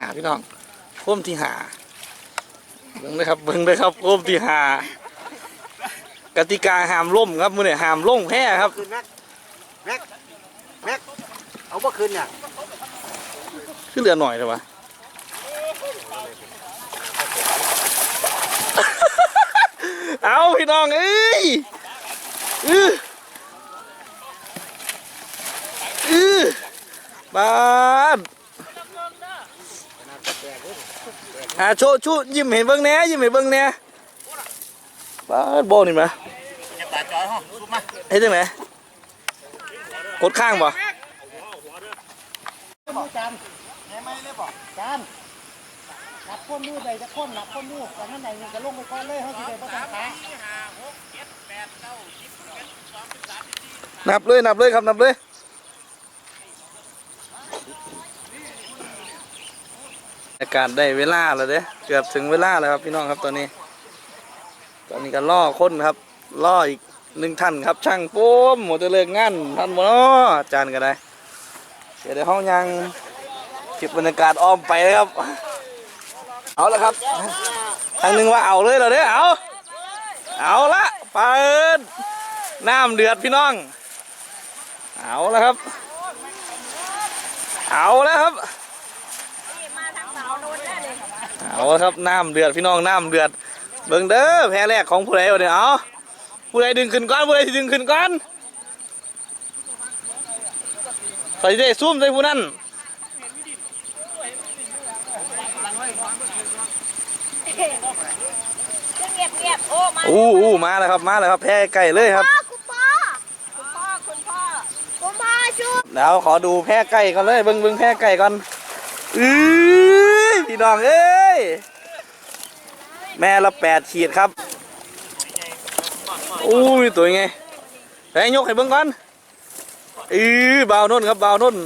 หาพี่น้องโค้มที่หาเบิ่งเลยครับเบิ่งเลยครับโค้มที่หากติกาห้ามล่มครับมือเนี่ยห้ามล่งแพ้ครับคืนแม็กแม็กแม็กเอาบ่คืนเนี่ยขึ้นเรือหน่อยเลยวะเอาพี่น้องเอ้ยอืออือบาด อ่าโชว์ชูยิ้มเห็นเบิ้งแหน่ยิ้มเห็นเบิ้งแหน่บาดโบนี่มาจะตาจอยห้องรู้มาเฮ็ดจังไหนกดข้างบ่จานแม่ไม่เลยบอกจานนับคนดูใดจะคนนับคนดูแต่นั่นไหนมันจะลงไปก้อนเลยเขาสิได้บ่ต้องขานับเลยนับเลยครับนับเลย อากาศได้เวลาแล้วเด้เกือบถึงเวลาแล้วครับพี่น้องครับตอนนี้ ตอนนี้ก็ล่อคนครับล่ออีกหนึ่งท่านครับ ช่างโป้มหมดจะเลิกงานท่านบ่เนาะอาจารย์ก็ได้ เดี๋ยวห้องยังเก็บบรรยากาศอ้อมไปครับ เอาละครับทางหนึ่งว่าเอาเลยเรอเด้เอาเอาละเปิดน้ำเดือดพี่น้อง เอาแล้วครับ เอาแล้วครับ เอาละครับน้ำเดือดพี่น้องน้ำเดือดเบิ่งเด้อแพ้แรกของผู้ใดวะเนี่ยเอาผู้ใดดึงขึ้นก้อนผู้ใดสิดึงขึ้นก้อนใส่ได้ซุ่มใส่ผู้นั้นเงียบเงียบๆโอ้มาอู้อู้มาแล้วครับมาแล้วครับแพ้ไก่เลยครับพ่อคุณพ่อคุณพ่อคุณพ่อคุณพ่อช่วยเดี๋ยวขอดูแพ้ไก่ก่อนเลยเบิ่งเบิ่งแพ้ไก่ก่อนอื้อ พี่น้องเอ้ยแม่ละแปดขีดครับอุ้ยตัวไงไอ้ยกให้เบิ่งก่อนอือเบาโน่นครับเบาโน่น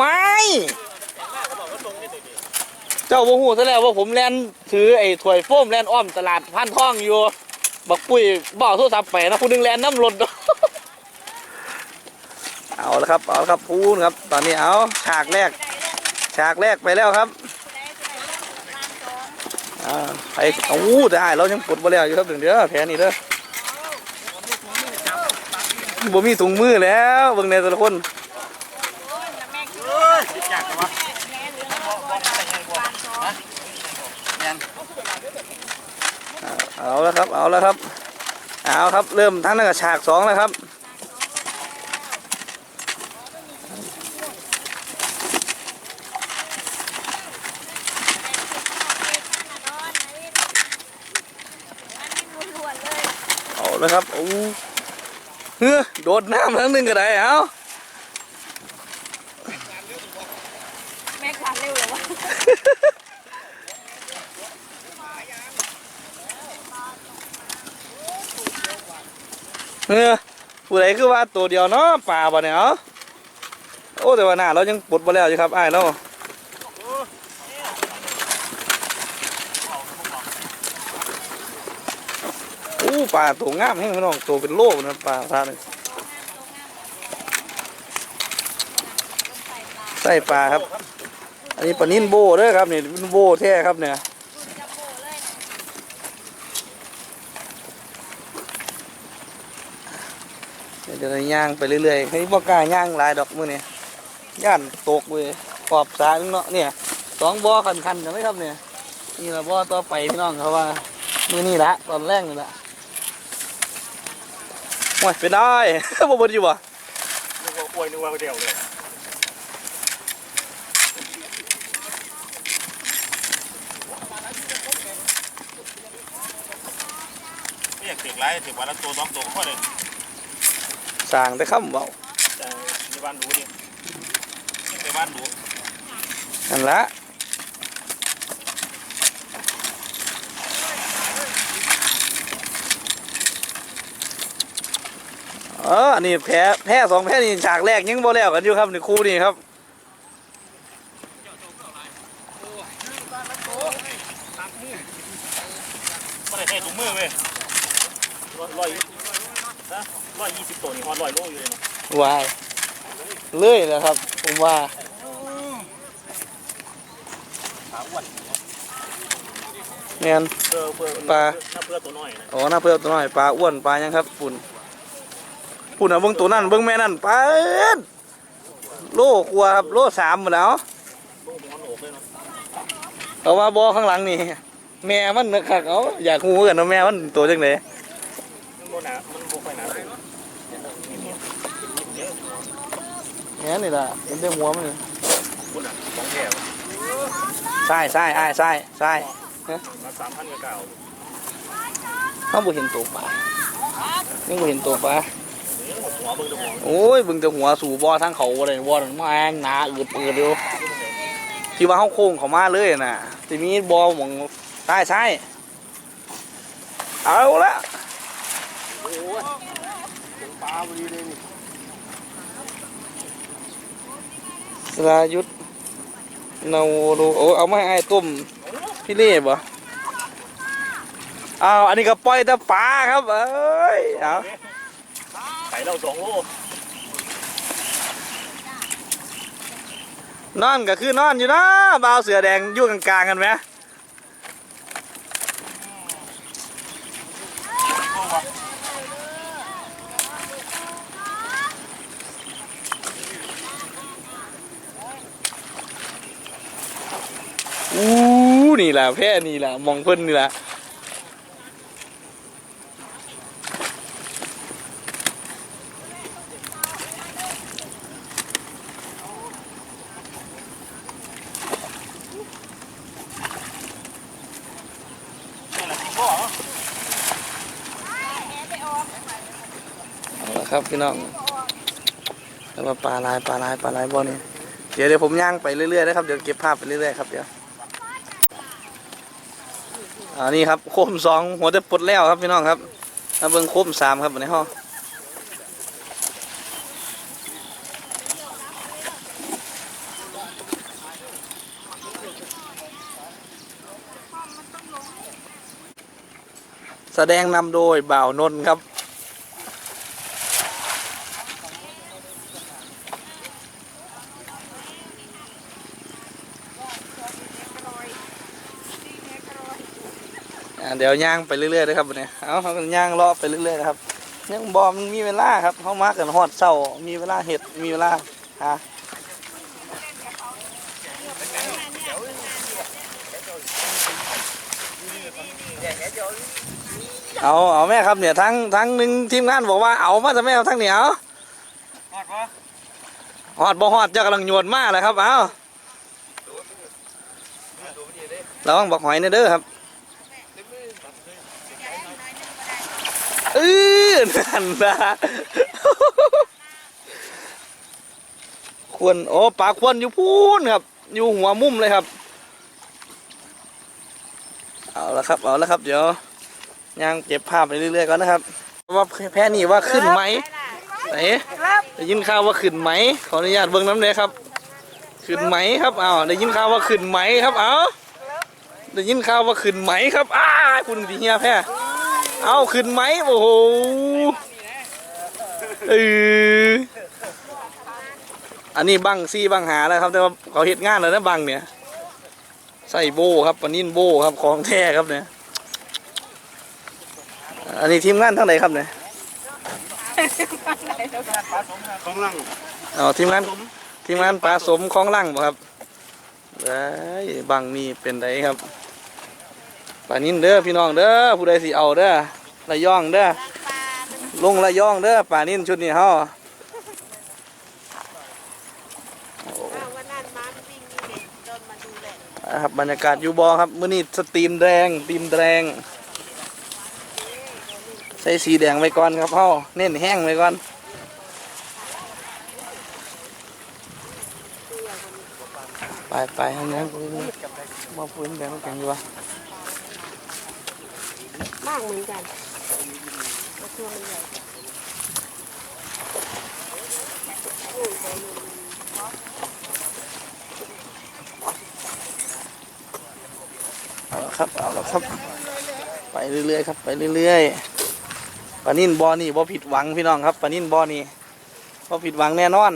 ว้ายเจ้าบ่ฮู้ซะแล้วว่าผมแลนถือไอ้ถ้วยโฟมแลนอ้อมตลาดพันท่องอยู่ บักปุ้ยบอกโทรศัพท์ไปนะคุณดึงแลนน้ำหล่น เอาและครับ เอาและครับพูนครับ ตอนนี้เอาฉากแรก ฉากแรกไปแล้วครับอ่าไปเอาอู้ได้เรายังปลดมาแล้วอยู่ครับเดี๋ยวเด้อแผลนี่เด้อบ่มีถุงมือแล้วเบิ่งในแต่ละคนเอากจังวะยังเอาแล้วครับ เอาแล้วครับ เอาครับ เริ่มทั้งนั้นกับฉากสองแล้วครับ เอาแล้วครับโอ้เฮ้อโดดน้ำทั้งหนึ่งก็ได้เอาแม่ขาเร็วเลยวะเฮ้อผู้ใดคือว่าตัวเดียวเนาะป่าบ่เนี่ยเอาโอ้แต่ว่าหน้าเรายังปลดมาแล้วอยู่ครับอ้ายเรา ป่าตัวงามแห้พี่น้องตัวเป็นโลนะป่าทาเลยใส่ปลาครับ อันนี้ปลานิ่นโบเด้อครับนี่เป็นโบแท้ครับเนี่ยเดี๋ยวย่างไปเรื่อยๆให้บ่กล้าย่างลายดอกมือนี่ย่านตกเว้ยขอบสายนึงเนาะเนี่ยสองบ่อคันคันๆกันไหมครับเนี่ยนี่ละบ่อต่อไปพี่น้องเขาว่ามือนี่ละตอนแรกนี่ละ โอ้ยเป็นได้ บ่เบดอยู่บ่นึกว่าป่วยนึกว่าเดียวเลยไม่อยากถึงไรถึงวันละตัวสองตัวก็เลยสร้างได้คำเบาแต่ในบ้านดูดิในบ้านดูนั่นละ เอออันนี้แพ้แพ้สองแพ้นี่ฉากแรกยังบ่แล้วกันอยู่ครับนี่คู่นี่ครับไม่ได้ใช้ถุงมือเว้ยร้อยร้อยนะร้อยยี่สิบตัวนี่ฮอดร้อยโลอยู่เลยนะวายเลื่อยแล้วครับ ผมว่าแมนเพื่อเพื่อปลาถ้าเพื่อตัวน้อยนะอ๋อหน้าเพื่อนตัวน้อยปลาอ้วนปลายังครับ ปุ่น ปุ่นอะเบิ้งตัวนั่นเบิ้งแม่นั่นปลาเอิ้นโลกลัวครับโลสามหมดแล้วลูกหัวโหนกเลยเนาะเอาว่าบอข้างหลังนี่แม่มันนะครับเอาอยากหูกันว่าแม่มันตัวจังไดมันโบหนามันโบค่อยหนาเลยแม่นี่ล่ะเห็นแต่หัวมันนี่คุณอะของแก่ใช่ใช่อ้ายใช่ใช่มาสามพันกับเก่าเขาบ่เห็นตัวปลายังบ่เห็นตัวปลาหั วเบิ่งตัวหัวโอ้ยบิ่งแต่หัวสู่บ่อทั้งเขาบ่ได้บ่อนั่นมาแองหนาอืดเอืดอยู่ที่ว่าเขาโค้งเขามาเลยน่ะสิมีบ่อหมองใช่ใช่เอาละโอ้ยปลาพอดีเลยนี่สรายุทธนาโดโอ้เอามาให้อ้ต้มพี่เล่บ่อ้าวอันนี้ก็ปล่อยแต่ปลาครับเอ้ยเอา เราสองโลนอนก็คือนอนอยู่นะบ่าวเสือแดงอยู่กลางๆกันไหมอู้นี่แหละแพ่นี่แหละมองเพิ่นนี่แหละ นี่แหละที่พ่อ เอาละ ครับพี่น้องแล้วมาปลาลายปลาลายปลาลายบ่อนี่เดี๋ยวเดี๋ยวผมย่างไปเรื่อยๆนะครับเดี๋ยวเก็บภาพไปเรื่อยๆครับเดี๋ยวอ่านี่ครับโคมสองหัวจะปลดแล้วครับพี่น้องครับมาเบิ่งโคมสามครับในห้องแสดงนำโดยบ่าวนนท์ครับ เดี๋ยวย่างไปเรื่อยๆนะครับวันนี้เอาเขาก็ย่างเลาะไปเรื่อยๆนะครับยังบอมมีเวลาครับเขามากันฮอดเศร้ามีเวลาเห็ดมีเวลาหาเอาเอาแม่ครับเนี่ยทั้งทั้งหนึ่งทีมงานบอกว่าเอามาจะแม่เอาทั้งเหนียวฮอดวะฮอดบ่ฮอดจ้ากำลังโยนมากเลยครับเอาระวังบอกหอยเนเด้อครับ ออนั่นนะควรโอ้ปลาควรอยู่พูนครับ อยู่หัวมุมเลยครับ เอาละครับ เอาละครับ เดี๋ยวย่างเก็บภาพไปเรื่อยๆก่อนนะครับ ว่าแพ้นี่ว่าขึ้นไหมไหนได้ยินข่าวว่าขึ้นไหม ขออนุญาตเบิ่งน้ำเลยครับ ขึ้นไหมครับอ้าวได้ยินข่าวว่าขึ้นไหมครับ เอาได้ยินข่าวว่าขึ้นไหมครับอ้าคุณดีเฮียแพ้ เอาขึ้นไหมโอ้โหเอออันนี้บังซี่บังหาแล้วครับ แต่ว่าเขาเห็ดงานแล้วนะบังเนี่ย ใส่โบครับปานินโบครับของแท้ครับเนี่ย อันนี้ทีมงานทั้งไหนครับเนี่ยของลังอ๋อทีมงานทีมงานปลาสมของลังบ่ครับได้บังนี่เป็นไดครับ ปลานินเด้อพี่น้องเด้อผู้ใดสิเอาเด้อระย่องเด้อลงระย่องเด้อป่านินชุดนี้เฮาวันนั้นมาวิ่งนี่เด็กจนะครับบรรยากาศอยู่บอครับมื้อนี้สตรีมแดงตีมแดงใส่สีแดงไว้ก่อนครับเฮาเน้นแห้งไว้ก่อนไปไปทางนั้นกูมาพื้นแดงแข็งดีวะ มากเหมือนกันตัวมันใหญ่เอาละครับเอาละครับ ไปเรื่อยๆครับไปเรื่อยๆปลานิ่นบอนี่บ่ผิดหวังพี่น้องครับปลานิ่นบอนี่บ่ผิดหวังแน่นอน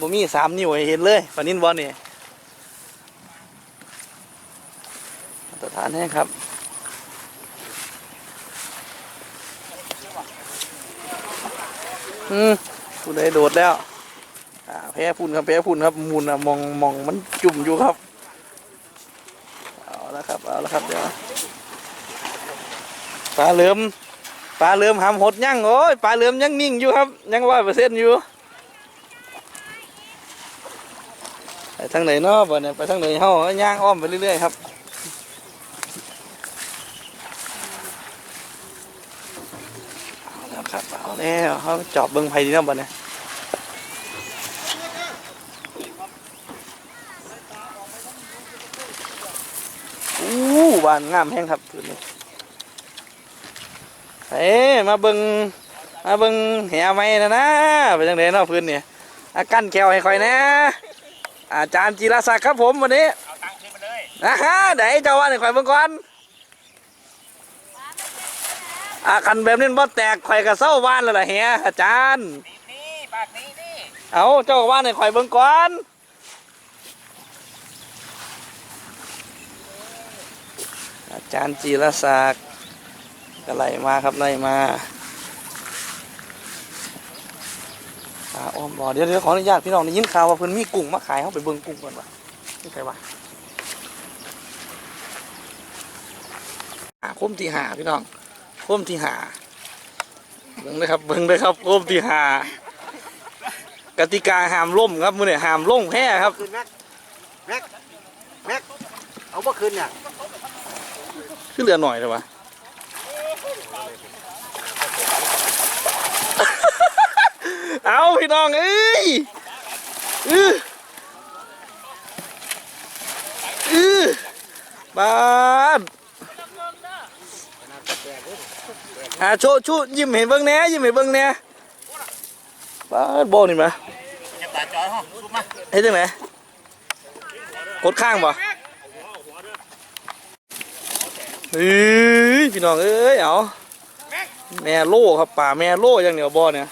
บ่มีสามนิ้วให้เห็นเลยปลานิ่นบอนี่มาตรฐานแห้งครับ อืมผู้ใดโดดแล้วอ่าแพ้พุ่นครับแพ้พุ่นครับมุนอะมองมองมันจุ่มอยู่ครับเอาละครับเอาละครับเดี๋ยวปลาเหลิมปลาเหลิมหำหดยั่งโอ้ยปลาเหลิมยังนิ่งอยู่ครับยังร้อยเปอร์เซ็นต์อยู่ไปทางไหนเนาะบ่เนี่ยไปทางไหนเฮาย่างอ้อมไปเรื่อยๆครับเอาแล้วครับเอา แล้วเขาจอบเบิ้งไผดีเนาะบ่เนี่ยอู้บานงามแห้งครับพื้นนี้เอ้มาเบิงมาเบิงแหไม่นะนะไปจังไดเนาะพื้นนี่อากั้นแก้วให้คอยนะอาจารย์จีรศักดิ์ครับผมวันนี้เอาตังค์ขึ้นมาเลยนะฮะไหนเจ้าว่าให้คอยเบิ่งก่อน อาคันแบบนี้บ่แตกข่อยก็เศร้าบ้านแล้วล่ะเฮียอาจารย์ นี่นี่ปากนี้นี่เอาเจ้าก็ว่าให้ข่อยเบิ่งก่อนอาจารย์จีรศักดิ์ก็ไล่มาครับไล่มาอ่าอ้อมบ่อเดี๋ยวเดี๋ยวขออนุญาตพี่น้องได้ยินข่าวว่าเพิ่นมีกุ้งมาขายเขาไปเบิ่งกุ้งก่อนว่ะนี่ใครวะอ่าคุ้มที่หาพี่น้อง คุ้มที่หาเบิ่งเลยครับเบิ่งเลยครับคุ้มที่หากติกาห้ามล่มครับมื้อนี้ห้ามลงแพ้ครับคืนแม็กแม็กแม็กเอาบ่คืนเนี่ยขึ้นเรือหน่อยเลยวะเอาพี่น้องเอ้ยอืออือบาด อ่าโชว์ชูยิ้มเห็นเบิ้งแน่ยิ้มเห็นเบิ้งแน่บ้าดโบนี่มาจะตาจอยห้องรูปมาเฮ็ดจังไหนกดข้างบ่เฮ้ยพี่น้องเอ้ยเอาแม่โล่ครับป่าแม่โล่อย่างเดียวบ่เนี่ย